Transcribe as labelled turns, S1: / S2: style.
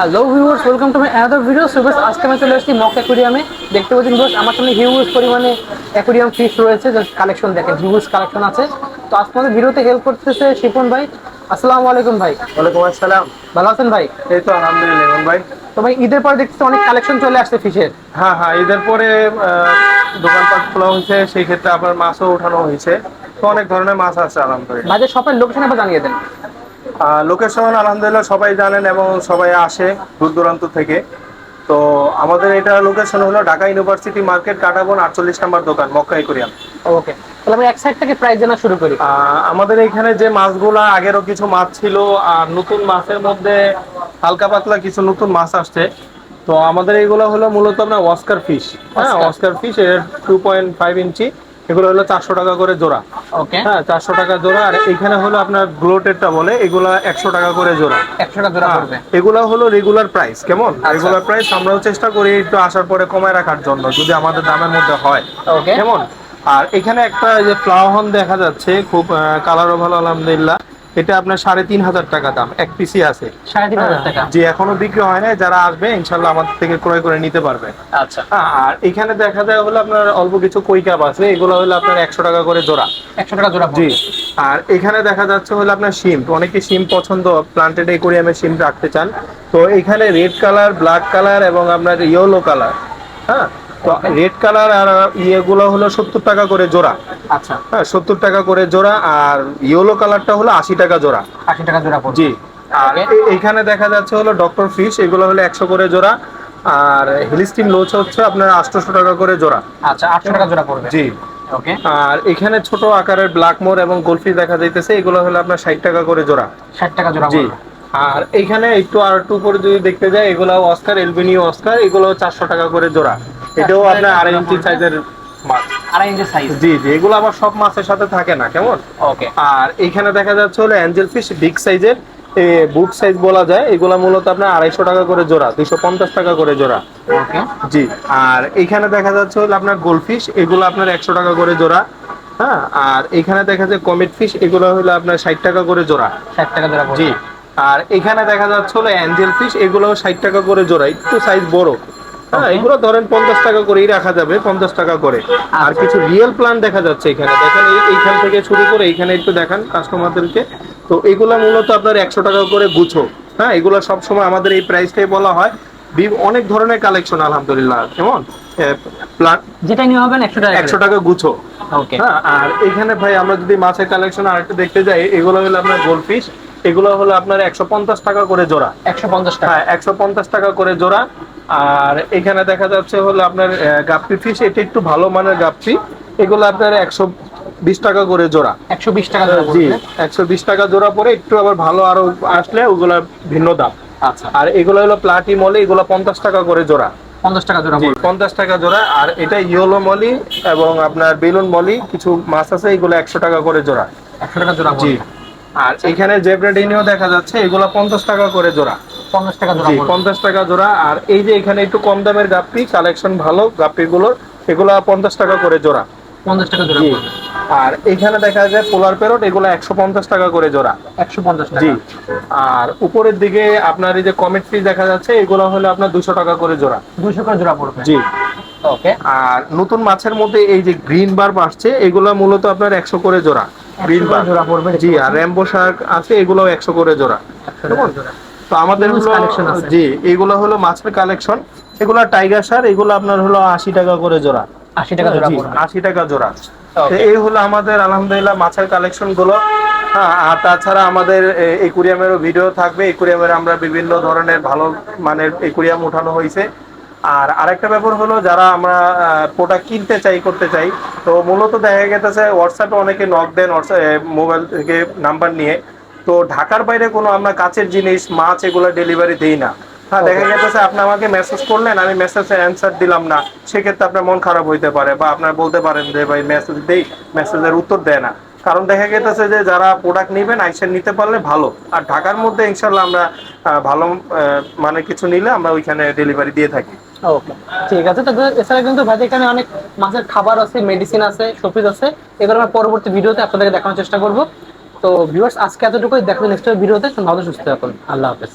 S1: Hello viewers welcome to my another video so guys আজকে আমি চলে এসেছি মক অ্যাকুরিয়ামে দেখতে পাচ্ছেন আমার সামনে হিউজ পরিমাণে অ্যাকুরিয়াম ফিশ রয়েছে কালেকশন দেখেন হিউজ কালেকশন আছে। তো আজকে আমাদের ভিডিওতে হেল্প করতেছে শিপন ভাই। আসসালামু আলাইকুম ভাই।
S2: ওয়ালাইকুম আসসালাম।
S1: ভালো আছেন ভাই?
S2: এই তো আলহামদুলিল্লাহ ভাই?
S1: তো ভাই ঈদের পর দেখতেছি অনেক কালেকশন চলে আসছে ফিশের
S2: হ্যাঁ হ্যাঁ ঈদের পরে দোকানপাট খোলা হয়েছে সেই ক্ষেত্রে আপনার মাছও ওঠানো হয়েছে। তো অনেক ধরনের মাছ আছে আলহামদুলিল্লাহ।
S1: ভাইদের শপের লোকেশন আবার জানিয়ে দেন।
S2: লোকেশন আলহামদুলিল্লাহ সবাই জানেন এবং সবাই আসে দূর দূরান্ত থেকে। তো আমাদের এটা লোকেশন হলো ঢাকা ইউনিভার্সিটি মার্কেট কাটাবন আটচল্লিশ নাম্বার দোকান মক্কা একুরিয়াম
S1: ওকে তাহলে আমরা এক সাইড থেকে প্রাইস জানা শুরু করি।
S2: আমাদের এখানে যে মাছগুলা আগেরও কিছু মাছ ছিল আর নতুন মাছের মধ্যে হালকা পাতলা কিছু নতুন মাছ আসছে। তো আমাদের এগুলো হলো মূলত আপনার অস্কার ফিশ হ্যাঁ। অস্কার ফিশ এর টু পয়েন্ট ফাইভ ইঞ্চি এগুলো হলো চারশো টাকা করে জোড়া।
S1: ওকে
S2: হ্যাঁ চারশো টাকা জোড়া। আর এখানে হলো আপনার গ্লোটেরটা বলে এগুলা একশো টাকা করে জোড়া।
S1: একশো টাকা জোড়া
S2: হ্যাঁ,
S1: পড়বে।
S2: এগুলা হলো রেগুলার প্রাইস কেমন?
S1: আচ্ছা।
S2: রেগুলার প্রাইস আমরাও চেষ্টা করি একটু আসার পরে কমায় রাখার জন্য যদি আমাদের দামের মধ্যে হয়। কেমন? আর এখানে একটা যে ফ্লাওয়ার দেখা যাচ্ছে খুব কালারও ভালো আলহামদুলিল্লাহ। এটা আপনার সাড়ে তিন হাজার টাকা দাম এক পিসি আছে।
S1: টাকা।
S2: যে এখনও বিক্রি হয় না যারা আসবে ইনশাল্লাহ আমাদের থেকে ক্রয় করে নিতে পারবে।
S1: আচ্ছা।
S2: হ্যাঁ, আর এখানে দেখা যায় হলো আপনার অল্প কিছু কই কাপ আছে এগুলো হলো আপনার একশো টাকা করে জোড়া।
S1: একশো টাকা জোড়া
S2: জি। আর এখানে দেখা যাচ্ছে হলো আপনার শিম অনেকে সিম পছন্দ প্লান্টেড একুরিয়ামে সিম রাখতে চান। তো এখানে রেড কালার ব্ল্যাক কালার এবং আপনার ইয়েলো কালার হ্যাঁ তো রেড কালার আর ইয়েগুলো হলো সত্তর টাকা করে জোড়া।
S1: আচ্ছা।
S2: হ্যাঁ সত্তর টাকা করে জোড়া আর ইয়েলো কালারটা হলো আশি টাকা জোড়া।
S1: আশি টাকা জোড়া
S2: জি। আর. এখানে দেখা যাচ্ছে হলো ডক্টর ফিশ এগুলো হলো একশো করে জোড়া। আর হিলিস্টিম লোচ হচ্ছে আপনার আটশোশো টাকা করে জোড়া।
S1: আচ্ছা আটশো টাকা জোড়া পড়বে।
S2: জি।
S1: ওকে
S2: আর এখানে ছোট আকারের ব্ল্যাক মোর এবং গোলফিশ দেখা যাইতেছে এগুলো হলো আপনার ষাট টাকা করে জোড়া।
S1: ষাট টাকা জোড়া
S2: জি। আর এখানে একটু আর একটু উপরে যদি দেখতে যাই এগুলো অস্কার এলবিনিও অস্কার এগুলো চারশো টাকা করে জোড়া। এটাও আপনার আড়াই ইঞ্চি সাইজের মাছ
S1: আড়াই ইঞ্চি সাইজ
S2: জি জি এগুলো আবার সব মাছের সাথে থাকে না কেমন?
S1: ওকে।
S2: আর এখানে দেখা যাচ্ছে হলো অ্যাঞ্জেল ফিশ বিগ সাইজের বুট সাইজ বলা যায়। এগুলা মূলত আপনার আড়াইশো টাকা করে জোড়া দুইশো পঞ্চাশ টাকা করে জোড়া।
S1: ওকে।
S2: জি আর এখানে দেখা যাচ্ছে হলো আপনার গোলফিশ এগুলো আপনার একশো টাকা করে জোড়া। হ্যাঁ আর এখানে দেখা যায় কমেট ফিশ এগুলো হলো আপনার ষাট টাকা করে জোড়া।
S1: ষাট টাকা জোড়া
S2: জি আর এখানে দেখা যাচ্ছে হলো অ্যাঞ্জেল ফিশ এগুলো ষাট টাকা করে জোড়া একটু সাইজ বড়। হ্যাঁ এগুলো ধরেন পঞ্চাশ টাকা করেই রাখা যাবে পঞ্চাশ টাকা করে। আর
S1: আচ্ছা।
S2: কিছু রিয়েল প্লান্ট দেখা যাচ্ছে এখানে। দেখেন এইখান থেকে শুরু করে এইখানে একটু দেখান কাস্টমারদেরকে তো এগুলো মূলত আপনার একশো টাকা করে গুছো। হ্যাঁ এগুলো সবসময় আমাদের এই প্রাইসটাই বলা হয়। অনেক ধরনের কালেকশন আলহামদুলিল্লাহ। কেমন?
S1: যেটা নিয়ে হবেন একশো টাকা
S2: একশো টাকা গুছো।
S1: ওকে
S2: হ্যাঁ আর এখানে ভাই আমরা যদি মাছের কালেকশন আর একটু দেখতে যাই এগুলো হলো আপনার গোলফিশ এগুলো হলো আপনার একশো পঞ্চাশ টাকা করে জোড়া।
S1: একশো পঞ্চাশ টাকা।
S2: হ্যাঁ একশো পঞ্চাশ টাকা করে জোড়া। আর এখানে দেখা যাচ্ছে হলো আপনার গাপ্পি ফিশ এটা একটু ভালো মানের গাপ্পি। এগুলো আপনার একশো বিশ টাকা করে জোড়া।
S1: একশো বিশ টাকা জোড়া
S2: জি একশো বিশ টাকা জোড়া পরে একটু আবার ভালো আরও আসলে ওগুলা ভিন্ন দাম।
S1: আচ্ছা।
S2: আর এগুলো হলো প্লাটি মলে এগুলো পঞ্চাশ টাকা করে জোড়া।
S1: পঞ্চাশ টাকা জোড়া
S2: পঞ্চাশ টাকা জোড়া। আর এটা ইয়েলো মলি এবং আপনার বেলুন মলি কিছু মাছ আছে এগুলো একশো টাকা করে জোড়া।
S1: একশো টাকা জোড়া
S2: জি। আর এখানে জেব্রাডিনিও দেখা যাচ্ছে এগুলো পঞ্চাশ টাকা করে জোড়া।
S1: পঞ্চাশ টাকা জোড়া
S2: পঞ্চাশ টাকা জোড়া। আর এই যে এখানে একটু কম দামের গাপ্পি কালেকশন ভালো গাপ্পিগুলোর এগুলো পঞ্চাশ টাকা করে জোড়া।
S1: পঞ্চাশ টাকা জোড়া
S2: আর এখানে দেখা যায় পোলার প্যারট এগুলো একশো পঞ্চাশ টাকা করে জোড়া।
S1: একশো পঞ্চাশ
S2: জি। আর উপরের দিকে আপনার এই যে কমেট ফিস দেখা যাচ্ছে এগুলো হলো আপনার দুশো টাকা করে জোড়া।
S1: দুশো করে জোড়া পড়বে।
S2: জি।
S1: ওকে।
S2: আর নতুন মাছের মধ্যে এই যে গ্রিন বার্ব আসছে এগুলো মূলত আপনার একশো করে জোড়া। গ্রিন
S1: করে জোড়া পড়বে
S2: জি আর র্যাম্বো শার্ক আছে এগুলো একশো করে জোড়া। কেমন? তো আমাদের হলো জি এগুলো হলো মাছের কালেকশন এগুলো টাইগার শার এগুলো আপনার হলো আশি টাকা করে জোড়া।
S1: আশি টাকা জোড়া
S2: আশি টাকা জোড়া। এই হলো আমাদের আলহামদুলিল্লাহ মাছের কালেকশনগুলো। হ্যাঁ আর তাছাড়া আমাদের একুরিয়ামেরও ভিডিও থাকবে। একুরিয়ামের আমরা বিভিন্ন ধরনের ভালো মানের একুরিয়াম উঠানো হয়েছে। আর আরেকটা ব্যাপার হলো যারা আমরা প্রোডাক্ট কিনতে চাই করতে চাই তো মূলত দেখা গেছে হোয়াটসঅ্যাপে অনেকে নক দেন মোবাইল থেকে নাম্বার নিয়ে। তো ঢাকার বাইরে কোনো আমরা কাছের জিনিস মাছ এগুলো ডেলিভারি দেই না। হ্যাঁ দেখা গেছে আপনি আমাকে মেসেজ করলেন আমি মেসেজের অ্যান্সার দিলাম না। সেক্ষেত্রে আপনার মন খারাপ হইতে পারে বা আপনার বলতে পারেন যে ভাই মেসেজ দেই। মেসেজের উত্তর দেয় না। কারণ দেখা গেছে যে যারা প্রোডাক্ট নেবেন আইসেন নিতে পারলে ভালো। আর ঢাকার মধ্যে ইনশাল্লাহ আমরা ভালো মানে কিছু নিলে আমরা ওইখানে ডেলিভারি দিয়ে থাকি।
S1: ওকে ঠিক আছে, তো এছাড়া কিন্তু ভাই এখানে অনেক মাছের খাবার আছে মেডিসিন আছে শোপিস আছে। এগুলো আমরা পরবর্তী ভিডিওতে আপনাদেরকে দেখানোর চেষ্টা করব। তো ভিউয়ার্স আজকে এতটুকুই। দেখা নেক্সট ভিডিওতে। ভালো, সুস্থ থাকুন। আল্লাহ হাফেজ।